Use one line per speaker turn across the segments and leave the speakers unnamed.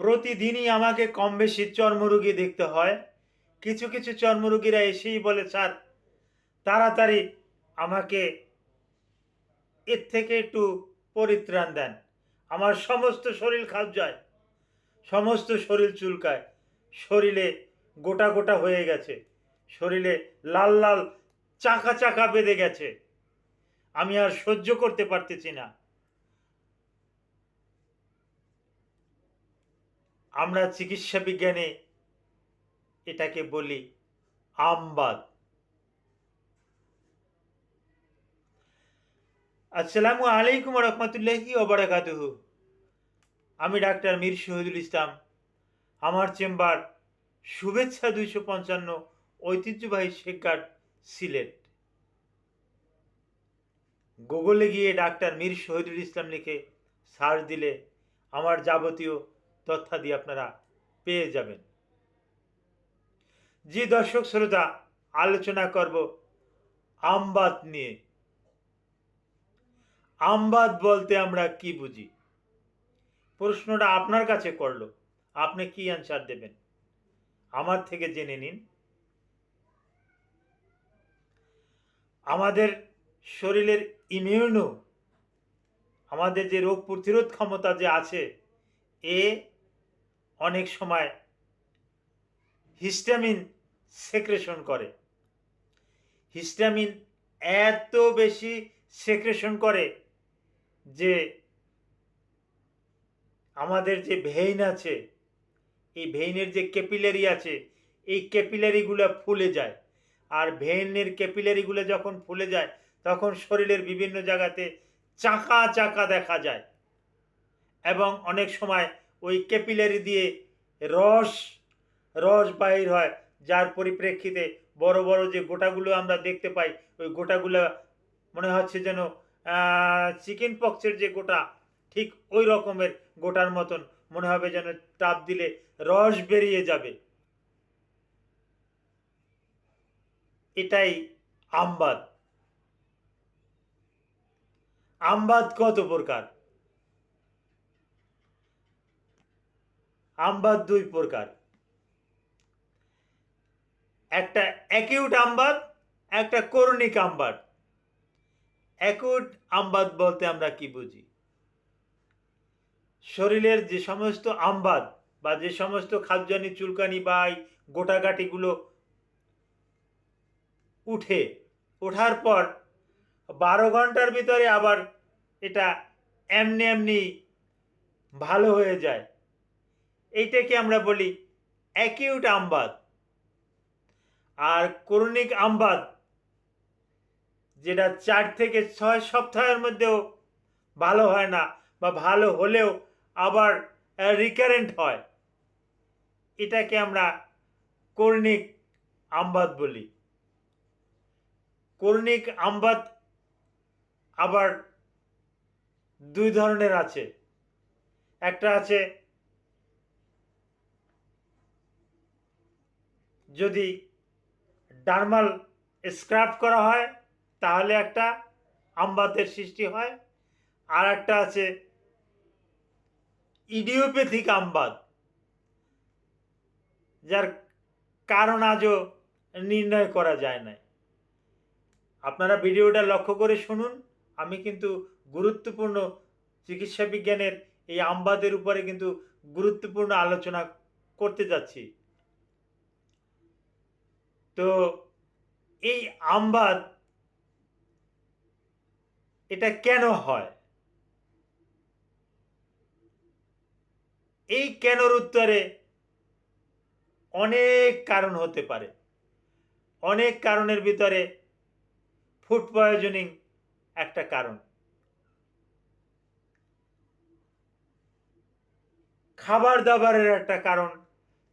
প্রতিদিনই আমাকে কম বেশি চর্মরোগী দেখতে হয়। কিছু কিছু চর্মরোগীরা এসেই বলে, স্যার, তাড়াতাড়ি আমাকে এর থেকে একটু পরিত্রাণ দেন। আমার সমস্ত শরীর খাবজায় সমস্ত শরীর চুলকায়, শরীরে গোটা গোটা হয়ে গেছে, শরীরে লাল লাল চাকা চাকা বেঁধে গেছে। আমি আর সহ্য করতে পারতেছি না। আমরা চিকিৎসা বিজ্ঞানে এটাকে বলি আমবাদ। আসসালামু আলাইকুম রহমতুল্লাহি ওবরাকাতুহু আমি ডাক্তার মীর শহীদুল ইসলাম। আমার চেম্বার শুভেচ্ছা দুইশো পঞ্চান্ন ঐতিহ্যবাহী শেখঘাট সিলেট। গুগলে গিয়ে ডাক্তার মীর শহীদুল ইসলাম লিখে সার্চ দিলে আমার যাবতীয় তথ্যাদি আপনারা পেয়ে যাবেন। জি দর্শক শ্রোতা, আলোচনা করব আমবাদ নিয়ে। আমবাদ বলতে আমরা কি বুঝি? প্রশ্নটা আপনার কাছে করল, আপনি কি অ্যান্সার দেবেন? আমার থেকে জেনে নিন। আমাদের শরীরের ইমিউনো আমাদের যে রোগ প্রতিরোধ ক্ষমতা যে আছে, এ অনেক সময় হিস্টামিন সেক্রেশন করে। হিস্টামিন এত বেশি সেক্রেশন করে যে আমাদের যে ভেইন আছে, এই ভেইনের যে ক্যাপিলারি আছে, এই ক্যাপিলারিগুলো ফুলে যায়। আর ভেইনের ক্যাপিলারিগুলো যখন ফুলে যায়, তখন শরীরের বিভিন্ন জায়গাতে চাকা চাকা দেখা যায়। এবং অনেক সময় ওই ক্যাপিলারি দিয়ে রস রস বাহির হয়। যার পরিপ্রেক্ষিতে বড় বড় যে গোটাগুলো আমরা দেখতে পাই, ওই গোটাগুলো মনে হচ্ছে যেন চিকেন পক্সের যে গোটা, ঠিক ওই রকমের গোটার মতন মনে হবে যেন টাপ দিলে রস বেরিয়ে যাবে। এটাই আমবাদ আমবাদ কত প্রকার? আমবাদ দুই প্রকার। একটা অ্যাকিউট আমবাদ একটা করণিক আমবাদ অ্যাকুট আমবাদ বলতে আমরা কি বুঝি? শরীরের যে সমস্ত আমবাদ বা যে সমস্ত খাদ্যানি চুলকানি বা গোটাগাটিগুলো উঠে, ওঠার পর বারো ঘণ্টার ভিতরে আবার এটা এমনি এমনি ভালো হয়ে যায়। এইটাকে আমরা বলি অ্যাকিউট আমবাদ আর করণিক আমবাদ, যেটা চার থেকে ছয় সপ্তাহের মধ্যেও ভালো হয় না বা ভালো হলেও আবার রিকারেন্ট হয়। এটাকে আমরা কর্ণিক আমবাদ বলি। কর্ণিক আমবাদ আবার দুই ধরনের আছে। একটা আছে যদি ডার্মাল স্ক্রাব করা হয়, তাহলে একটা আমবাতের সৃষ্টি হয়। আর একটা আছে ইডিওপ্যাথিক আমবাদ, যার কারণ আজও নির্ণয় করা যায় না আপনারা ভিডিওটা লক্ষ্য করে শুনুন। আমি কিন্তু গুরুত্বপূর্ণ চিকিৎসা বিজ্ঞানের এই আমবাদের উপরে কিন্তু গুরুত্বপূর্ণ আলোচনা করতে যাচ্ছি। তো এই আমবাদ এটা কেন হয়? এই কেনর উত্তরে অনেক কারণ হতে পারে। অনেক কারণের ভিতরে ফুড পয়জনিং একটা কারণ। খাবার দাবারের একটা কারণ,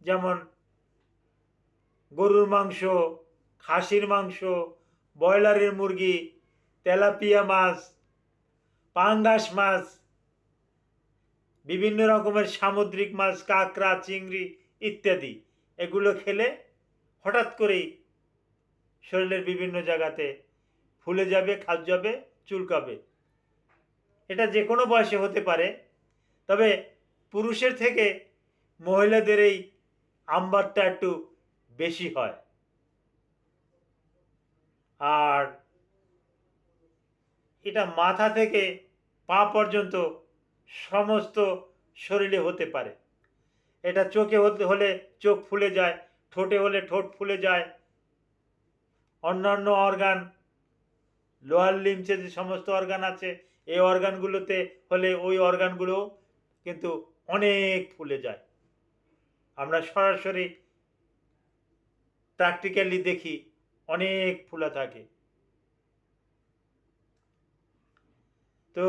যেমন গরুর মাংস, খাসির মাংস, ব্রয়লারের মুরগি, তেলাপিয়া মাছ, পাঙ্গাস মাছ, বিভিন্ন রকমের সামুদ্রিক মাছ, কাঁকড়া, চিংড়ি ইত্যাদি। এগুলো খেলে হঠাৎ করেই শরীরের বিভিন্ন জায়গাতে ফুলে যাবে খাদ যাবে, চুলকাবে। এটা যে কোনো বয়সে হতে পারে, তবে পুরুষের থেকে মহিলাদের এই আমবারটা একটু বেশি হয়। আর এটা মাথা থেকে পা পর্যন্ত সমস্ত শরীরে হতে পারে। এটা চোখে হতে হলে চোখ ফুলে যায়, ঠোঁটে হলে ঠোঁট ফুলে যায়। অন্যান্য অর্গান লোয়ার লিমসে যে সমস্ত অর্গান আছে, এই অর্গানগুলোতে হলে ওই অর্গানগুলো কিন্তু অনেক ফুলে যায়। আমরা সরাসরি প্র্যাকটিক্যালি দেখি, অনেক ফুলা থাকে। তো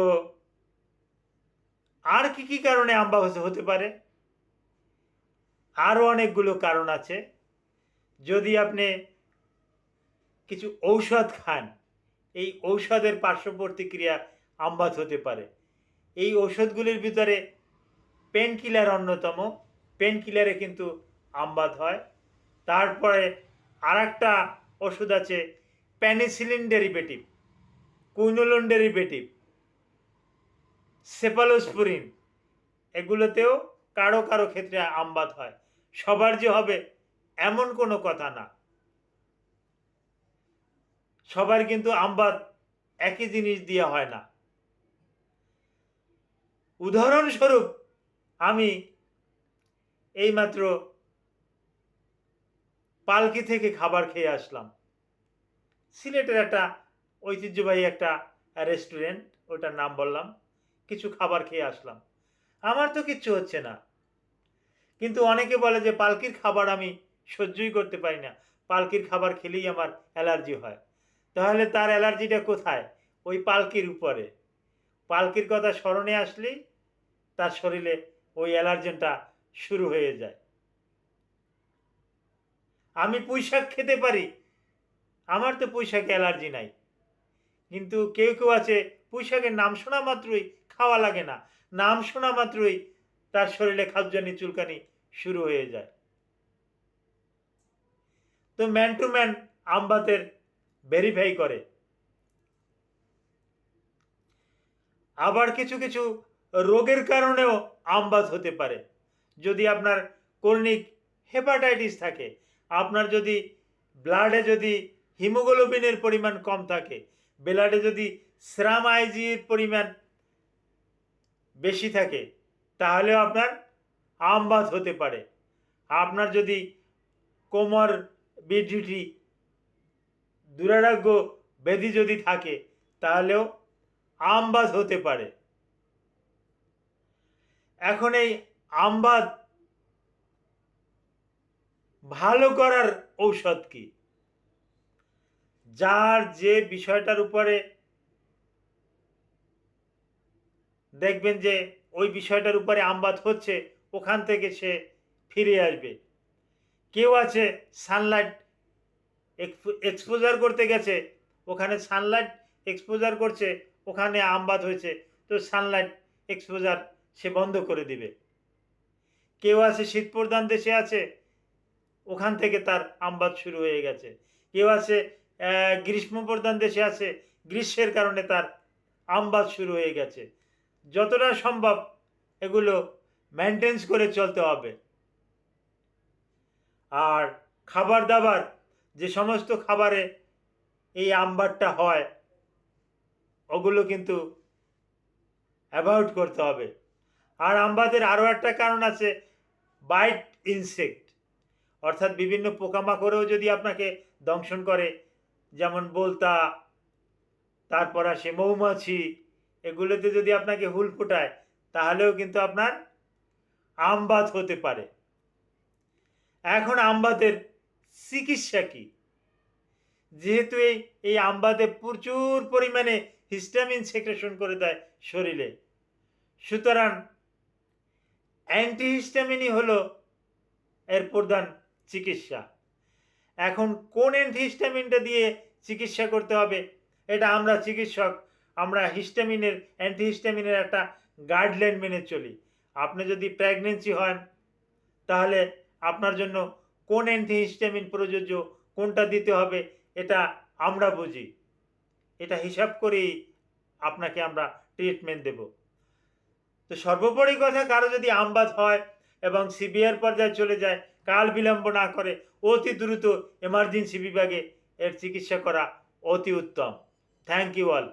আর কি কি কারণে আম্বা হতে পারে? আরও অনেকগুলো কারণ আছে। যদি আপনি কিছু ঔষধ খান, এই ঔষধের পার্শ্ব প্রতিক্রিয়া আমবাত হতে পারে। এই ঔষধগুলির ভিতরে পেন কিলার অন্যতম। পেন কিলারে কিন্তু আমবাত হয়। তারপরে আর একটা ওষুধ আছে penicillin derivative, quinolone derivative cephalosporin এগুলোতেও কারও কারও ক্ষেত্রে আমবাত হয়। সবার যে হবে এমন কোনো কথা না। সবার কিন্তু আমবাদ একই জিনিস দিয়ে হয় না। উদাহরণস্বরূপ আমি এইমাত্র পালকি থেকে খাবার খেয়ে আসলাম। সিলেটের একটা ঐতিহ্যবাহী একটা রেস্টুরেন্ট ওটার নাম বললাম, কিছু খাবার খেয়ে আসলাম। আমার তো কিচ্ছু হচ্ছে না। কিন্তু অনেকে বলে যে পালকির খাবার আমি সহ্যই করতে পারি না। পালকির খাবার খেলেই আমার অ্যালার্জি হয়। তাহলে তার অ্যালার্জিটা কোথায়? ওই পালকির উপরে। পালকির কথা স্মরণে আসলেই তার শরীরে ওই অ্যালার্জেনটা শুরু হয়ে যায়। আমি পুঁইশাক খেতে পারি। আমার তো পুঁইশাকে অ্যালার্জি নাই। কিন্তু কেউ কেউ আছে, পুঁইশাকের নাম শোনা মাত্রই খাওয়া লাগে না। নাম শোনা মাত্রই তার শরীরে খাবজানি চুলকানি শুরু হয়ে যায়। তো ম্যান টু ম্যান আমবাতের ভেরিফাই করে। আবার কিছু কিছু রোগের কারণেও আমবাত হতে পারে। যদি আপনার কর্নিক হেপাটাইটিস থাকে আপনার যদি ব্লাডে যদি হিমোগ্লোবিনের পরিমাণ কম থাকে, ব্লাডে যদি শ্রাম আইজির পরিমাণ বেশি থাকে, তাহলেও আপনার আমবাত হতে পারে। আপনার যদি কোমর বিডিটি দুরারোগ্য ব্যাধি যদি থাকে, তাহলেও আমবাদ হতে পারে। এখন এই আমবাদ ভালো করার ঔষধ কি? যার যে বিষয়টার উপরে দেখবেন যে ওই বিষয়টার উপরে আমবাদ হচ্ছে, ওখান থেকে সে ফিরে আসবে। কেউ আছে সানলাইট এক্সপোজার করতে গেছে, ওখানে সানলাইট এক্সপোজার করছে, ওখানে আমবাদ হয়েছে, তো সানলাইট এক্সপোজার সে বন্ধ করে দিবে। কেউ আছে শীত প্রধান দেশে আছে ওখান থেকে তার আমবাদ শুরু হয়ে গেছে। কেউ আছে গ্রীষ্ম প্রধান দেশে আছে, গ্রীষ্মের কারণে তার আমবাদ শুরু হয়ে গেছে। যতটা সম্ভব এগুলো মেনটেন্স করে চলতে হবে। আর খাবার দাবার যে সমস্ত খাবারে এই আমবারটা হয়, ওগুলো কিন্তু অ্যাভয়েড করতে হবে। আর আমবাদের আরও একটা কারণ আছে বাইট ইনসেক্ট অর্থাৎ বিভিন্ন পোকামাকড়েও যদি আপনাকে দংশন করে, যেমন বলতা, তারপর আসে মৌমাছি, এগুলোতে যদি আপনাকে হুল ফোটায়, তাহলেও কিন্তু আপনার আমবাত হতে পারে। এখন আমবাতের চিকিৎসা কি? যেহেতু এই এই আমবাতে প্রচুর পরিমাণে হিস্টামিন সেক্রেশন করে দেয় শরীরে, সুতরাং অ্যান্টিহিস্টামিনই হলো এর প্রধান চিকিৎসা। এখন কোন অ্যান্টিহিস্টামিনটা দিয়ে চিকিৎসা করতে হবে? এটা আমরা চিকিৎসক, আমরা হিস্টামিনের অ্যান্টিহিস্টামিনের একটা গাইডলাইন মেনে চলি। আপনি যদি প্রেগনেন্সি হন, তাহলে আপনার জন্য কোন অ্যান্টিহিস্টামিন প্রযোজ্য, কোনটা দিতে হবে, এটা আমরা বুঝি। এটা হিসাব করেই আপনাকে আমরা ট্রিটমেন্ট দেব। তো সর্বোপরি কথা, কারও যদি আমবাদ হয় এবং সিভিয়ার পর্যায়ে চলে যায় কাল বিলম্ব না করে অতি দ্রুত এমার্জেন্সি বিভাগে এর চিকিৎসা করা অতি উত্তম। Thank you all